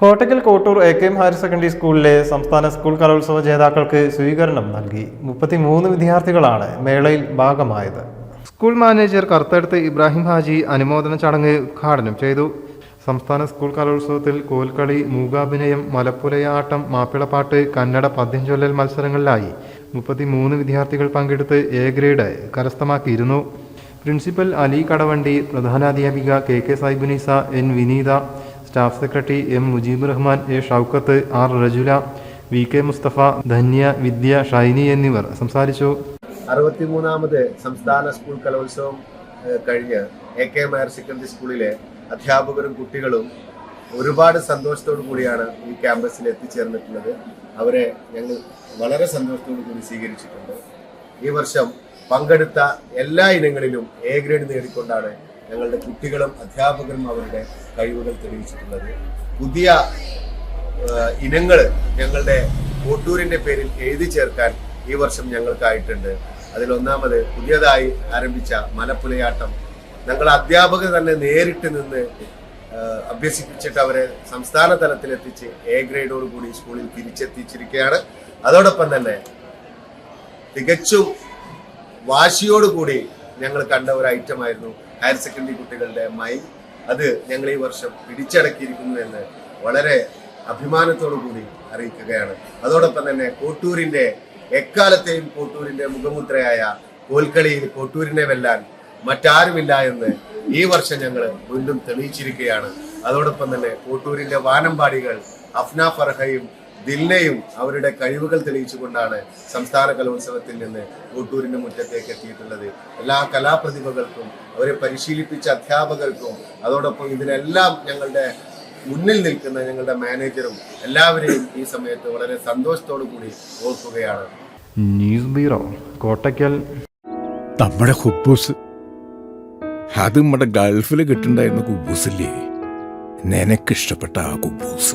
Kottakkal Kottur A K M higher secondary സ്കൂളിലെ സംസ്ഥാന school കലോത്സവ ജേതാക്കൾക്ക് സ്വീകരണം നൽകി. മുപ്പത്തിമൂന്ന് വിദ്യാർത്ഥികളാണ് മേളയിൽ ഭാഗമായത്. സ്കൂൾ മാനേജർ കറുത്തടുത്ത് ഇബ്രാഹിം ഹാജി അനുമോദന ചടങ്ങ് ഉദ്ഘാടനം ചെയ്തു. സംസ്ഥാന സ്കൂൾ കലോത്സവത്തിൽ കോൽക്കളി മൂകാഭിനയം മലപ്പുലയാട്ടം മാപ്പിളപ്പാട്ട് കന്നഡ പദ്യം മത്സരങ്ങളിലായി മുപ്പത്തിമൂന്ന് വിദ്യാർത്ഥികൾ പങ്കെടുത്ത് എ ഗ്രേഡ് കരസ്ഥമാക്കിയിരുന്നു. Principal Ali Kadavandi പ്രധാനാധ്യാപിക K K Saibunisa N Vineetha staff secretary M Mujeeb Rahman A Shoukath R Rajula V K Mustafa Dhanya Vidya Shiny എന്നിവർ സംസാരിച്ചു. അറുപത്തിമൂന്നാമത് സംസ്ഥാന സ്കൂൾ കലോത്സവം കഴിഞ്ഞ് A K M higher secondary സ്കൂളിലെ അധ്യാപകരും കുട്ടികളും ഒരുപാട് സന്തോഷത്തോടു കൂടിയാണ് ഈ ക്യാമ്പസിൽ എത്തിച്ചേർന്നിട്ടുള്ളത്. അവരെ ഞങ്ങൾ വളരെ സന്തോഷത്തോടു കൂടി സ്വീകരിച്ചിട്ടുണ്ട്. ഈ വർഷം പങ്കെടുത്ത എല്ലാ ഇനങ്ങളിലും എ ഗ്രേഡ് നേടിക്കൊണ്ടാണ് ഞങ്ങളുടെ കുട്ടികളും അധ്യാപകരും അവരുടെ കഴിവുകൾ തെളിയിച്ചിട്ടുള്ളത്. പുതിയ ഇനങ്ങൾ ഞങ്ങളുടെ കോട്ടൂരിന്റെ പേരിൽ എഴുതി ചേർക്കാൻ ഈ വർഷം ഞങ്ങൾക്കായിട്ടുണ്ട്. അതിലൊന്നാമത് പുതിയതായി ആരംഭിച്ച മലപ്പുലയാട്ടം. ഞങ്ങൾ അധ്യാപകർ തന്നെ നേരിട്ട് നിന്ന് അഭ്യസിപ്പിച്ചിട്ട് അവരെ സംസ്ഥാന തലത്തിലെത്തിച്ച് എ ഗ്രേഡോട് കൂടി സ്കൂളിൽ തിരിച്ചെത്തിച്ചിരിക്കുകയാണ്. അതോടൊപ്പം തന്നെ തികച്ചും വാശിയോടുകൂടി ഞങ്ങൾ കണ്ട ഒരു ഐറ്റം ആയിരുന്നു ഹയർ സെക്കൻഡറി കുട്ടികളുടെ മൈ അത് ഞങ്ങൾ ഈ വർഷം പിടിച്ചടക്കിയിരിക്കുന്നു എന്ന് വളരെ അഭിമാനത്തോടു കൂടി അറിയിക്കുകയാണ്. അതോടൊപ്പം തന്നെ കോട്ടൂരിന്റെ എക്കാലത്തെയും കോട്ടൂരിന്റെ മുഖമുദ്രയായ കോൽക്കളിയിൽ കോട്ടൂരിനെ വെല്ലാൻ മറ്റാരുമില്ല എന്ന് ഈ വർഷം ഞങ്ങൾ വീണ്ടും തെളിയിച്ചിരിക്കുകയാണ്. അതോടൊപ്പം തന്നെ കോട്ടൂരിന്റെ വാനമ്പാടികൾ അഫ്ന ഫർഹയും ദിൽനയും അവരുടെ കഴിവുകൾ തെളിയിച്ചുകൊണ്ടാണ് സംസ്ഥാന കലോത്സവത്തിൽ നിന്ന് കോട്ടൂരിന്റെ മുറ്റത്തേക്ക് എത്തിയിട്ടുള്ളത്. എല്ലാ കലാപ്രതിഭകൾക്കും അവരെ പരിശീലിപ്പിച്ച അധ്യാപകർക്കും അതോടൊപ്പം ഇതിനെല്ലാം ഞങ്ങളുടെ മുന്നിൽ നിൽക്കുന്ന ഞങ്ങളുടെ മാനേജറും എല്ലാവരെയും ഈ സമയത്ത് വളരെ സന്തോഷത്തോടു കൂടി ഓർക്കുകയാണ്. News bureau Kottakkal. നമ്മുടെ ഹുബൂസ്. അത് നമ്മുടെ ഗൾഫിൽ കിട്ടുണ്ടായിരുന്ന കുബൂസില്ലേ? നിനക്കിഷ്ടപ്പെട്ട ആ കുബൂസ്.